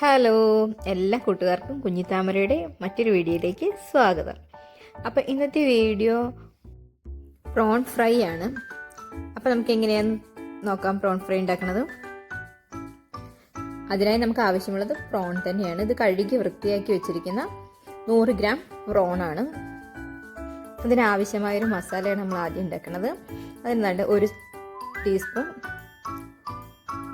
Hello എല്ലാ കൂട്ടുകാർക്കും കുഞ്ഞിത്താമരയുടെ മറ്റൊരു വീഡിയോയിലേക്ക് സ്വാഗതം. അപ്പോൾ ഇന്നത്തെ വീഡിയോ പ്രോൺ ഫ്രൈ ആണ്. അപ്പോൾ നമുക്ക് എങ്ങനെയാന്ന് നോക്കാം പ്രോൺ ഫ്രൈ ഉണ്ടാക്കുന്നത് അതിനായി നമുക്ക് ആവശ്യമുള്ളത് പ്രോൺ തന്നെയാണ്. ഇത് കഴുകി വൃത്തിയാക്കി വെച്ചിരിക്കുന്ന നൂറ് ഗ്രാം പ്രോൺ പ്രോണാണ് അതിനാവശ്യമായൊരു മസാലയാണ് നമ്മൾ ആദ്യം ഉണ്ടാക്കുന്നത് അതിനാണ്ട് ഒരു ടീസ്പൂൺ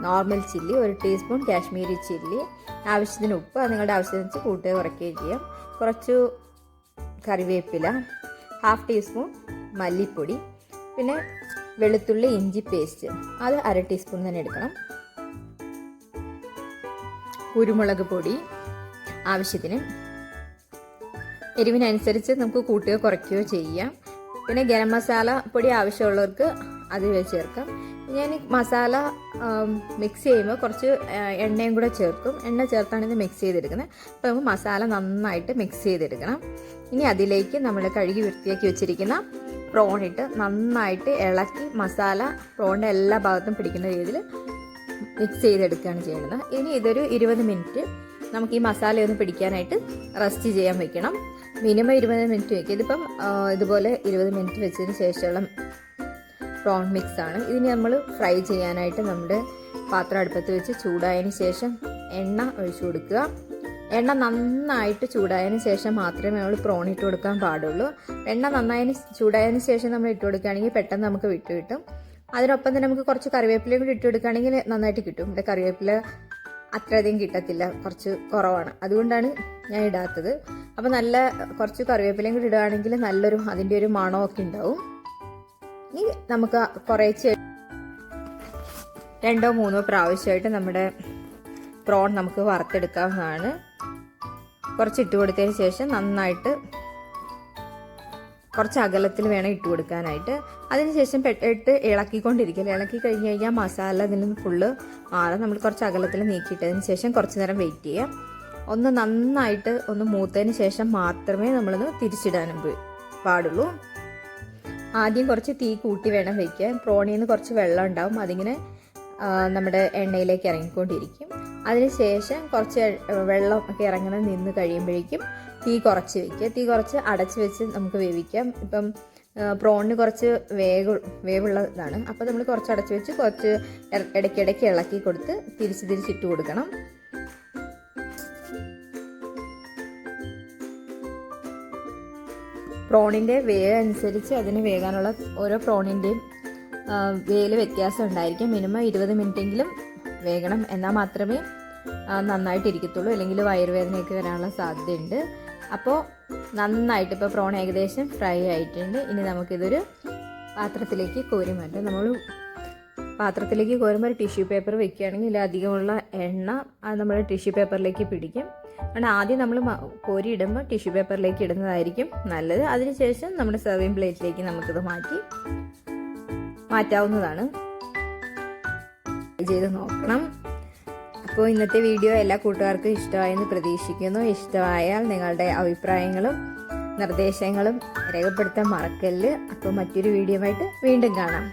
നോർമൽ ചില്ലി ഒരു ടീസ്പൂൺ കാശ്മീരി ചില്ലി ആവശ്യത്തിന് ഉപ്പ് നിങ്ങളുടെ ആവശ്യത്തിന് വെച്ച് കൂട്ടുകയോ കുറയ്ക്കുകയോ ചെയ്യാം. കുറച്ചു കറിവേപ്പില ഹാഫ് ടീസ്പൂൺ മല്ലിപ്പൊടി പിന്നെ വെളുത്തുള്ളി ഇഞ്ചി പേസ്റ്റ് അത് അര ടീസ്പൂൺ തന്നെ എടുക്കണം. കുരുമുളക് പൊടി ആവശ്യത്തിന്. എരിവിനനുസരിച്ച് നമുക്ക് കൂട്ടുകയോ കുറയ്ക്കുകയോ ചെയ്യാം. പിന്നെ ഗരം മസാല പൊടി ആവശ്യമുള്ളവർക്ക് അത് ചേർക്കാം. ഞാൻ മസാല മിക്സ് ചെയ്യുമ്പോൾ കുറച്ച് എണ്ണയും കൂടെ ചേർക്കും. എണ്ണ ചേർത്താണ് ഇത് മിക്സ് ചെയ്തെടുക്കുന്നത്. അപ്പോൾ നമുക്ക് മസാല നന്നായിട്ട് മിക്സ് ചെയ്തെടുക്കണം. ഇനി അതിലേക്ക് നമ്മൾ കഴുകി വൃത്തിയാക്കി വെച്ചിരിക്കുന്ന പ്രോൺ ഇട്ട് നന്നായിട്ട് ഇളക്കി മസാല പ്രോണിന്റെ എല്ലാ ഭാഗത്തും പിടിക്കുന്ന രീതിയിൽ മിക്സ് ചെയ്തെടുക്കുകയാണ് ചെയ്യുന്നത്. ഇനി ഇതൊരു ഇരുപത് മിനിറ്റ് നമുക്ക് ഈ മസാല ഒന്ന് പിടിക്കാനായിട്ട് റെസ്റ്റ് ചെയ്യാൻ വെക്കണം. മിനിമം ഇരുപത് മിനിറ്റ് വെക്കുക ഇതിപ്പം ഇതുപോലെ ഇരുപത് മിനിറ്റ് വെച്ചതിന് ശേഷമുള്ള പ്രോൺ മിക്സ് ആണ്. ഇതിന് നമ്മൾ ഫ്രൈ ചെയ്യാനായിട്ട് നമ്മുടെ പാത്രം അടുപ്പത്ത് വെച്ച് ചൂടായതിന് ശേഷം എണ്ണ ഒഴിച്ചു കൊടുക്കുക. എണ്ണ നന്നായിട്ട് ചൂടായതിന് ശേഷം മാത്രമേ നമ്മൾ പ്രോൺ ഇട്ട് കൊടുക്കാൻ പാടുള്ളൂ. എണ്ണ നന്നായതിന് ചൂടായതിന് ശേഷം നമ്മൾ ഇട്ട് കൊടുക്കുകയാണെങ്കിൽ പെട്ടെന്ന് നമുക്ക് വിട്ട് കിട്ടും. അതിനൊപ്പം തന്നെ നമുക്ക് കുറച്ച് കറിവേപ്പിലയും കൂടി ഇട്ട് കൊടുക്കുകയാണെങ്കിൽ നന്നായിട്ട് കിട്ടും. ഇവിടെ കറിവേപ്പില അത്രയധികം കിട്ടത്തില്ല. കുറച്ച് കുറവാണ്. അതുകൊണ്ടാണ് ഞാൻ ഇടാത്തത്. അപ്പോൾ നല്ല കുറച്ച് കറിവേപ്പിലയും കൂടി ഇടുകയാണെങ്കിൽ നല്ലൊരു അതിന്റെ ഒരു മണമൊക്കെ ഉണ്ടാവും. ഇനി നമുക്ക് കുറേ രണ്ടോ മൂന്നോ പ്രാവശ്യമായിട്ട് നമ്മുടെ പ്രോൺ നമുക്ക് വറുത്തെടുക്കാവുന്നതാണ്. കുറച്ച് ഇട്ട് കൊടുത്തതിന് ശേഷം നന്നായിട്ട് കുറച്ച് അകലത്തിൽ വേണം ഇട്ട് കൊടുക്കാനായിട്ട്. അതിനുശേഷം പെട്ടിട്ട് ഇളക്കിക്കൊണ്ടിരിക്കുക ഇളക്കി കഴിഞ്ഞ് കഴിഞ്ഞാൽ മസാല അതിൽ നിന്ന് ഫുള്ള് മാറും നമ്മൾ കുറച്ച് അകലത്തിൽ നീക്കിയിട്ടതിന് ശേഷം കുറച്ച് നേരം വെയിറ്റ് ചെയ്യാം. ഒന്ന് നന്നായിട്ട് ഒന്ന് മൂത്തതിന് ശേഷം മാത്രമേ നമ്മളൊന്ന് തിരിച്ചിടാനും പാടുള്ളൂ. ആദ്യം കുറച്ച് തീ കൂട്ടി വേണം വയ്ക്കുക പ്രോണിൽ നിന്ന് കുറച്ച് വെള്ളം ഉണ്ടാവും. അതിങ്ങനെ നമ്മുടെ എണ്ണയിലേക്ക് ഇറങ്ങിക്കൊണ്ടിരിക്കും. അതിനുശേഷം കുറച്ച് വെള്ളം ഒക്കെ ഇറങ്ങണം നിന്ന് കഴിയുമ്പോഴേക്കും തീ കുറച്ച് വയ്ക്കുക തീ കുറച്ച് അടച്ച് വെച്ച് നമുക്ക് വേവിക്കാം. ഇപ്പം പ്രോണിന് കുറച്ച് വേവ് വേവുള്ളതാണ്. അപ്പോൾ നമ്മൾ കുറച്ച് അടച്ച് വെച്ച് കുറച്ച് ഇടയ്ക്കിടയ്ക്ക് ഇളക്കി കൊടുത്ത് തിരിച്ച് തിരിച്ചിട്ട് കൊടുക്കണം. പ്രോണിന്റെ വേവ് അനുസരിച്ച് അതിന് വേകാനുള്ള ഓരോ പ്രോണിന്റെയും വേൽ വ്യത്യാസം ഉണ്ടായിരിക്കും. മിനിമം ഇരുപത് മിനിറ്റെങ്കിലും വേകണം എന്നാൽ മാത്രമേ നന്നായിട്ട് ഇരിക്കത്തുള്ളൂ അല്ലെങ്കിൽ വയറുവേദനയൊക്കെ വരാനുള്ള സാധ്യതയുണ്ട്. അപ്പോൾ നന്നായിട്ട് ഇപ്പോൾ പ്രോൺ ഏകദേശം ഫ്രൈ ആയിട്ടുണ്ട്. ഇനി നമുക്കിതൊരു പാത്രത്തിലേക്ക് കോരി മാറ്റാം നമ്മൾ പാത്രത്തിലേക്ക് കോരുമ്പോൾ ടിഷ്യൂ പേപ്പർ വെക്കുകയാണെങ്കിൽ അധികമുള്ള എണ്ണ അത് നമ്മൾ ടിഷ്യൂ പേപ്പറിലേക്ക് പിടിക്കും. അതുകൊണ്ട് ആദ്യം നമ്മൾ കോരി ഇടുമ്പോൾ ടിഷ്യൂ പേപ്പറിലേക്ക് ഇടുന്നതായിരിക്കും നല്ലത്. അതിനുശേഷം നമ്മുടെ സെർവിങ് പ്ലേറ്റിലേക്ക് നമുക്കിത് മാറ്റി മാറ്റാവുന്നതാണ്. ചെയ്ത് നോക്കണം. അപ്പോൾ ഇന്നത്തെ വീഡിയോ എല്ലാ കൂട്ടുകാർക്കും ഇഷ്ടമായെന്ന് പ്രതീക്ഷിക്കുന്നു. ഇഷ്ടമായാൽ നിങ്ങളുടെ അഭിപ്രായങ്ങളും നിർദ്ദേശങ്ങളും രേഖപ്പെടുത്താൻ മറക്കല്ല്. അപ്പോൾ മറ്റൊരു വീഡിയോ ആയിട്ട് വീണ്ടും കാണാം.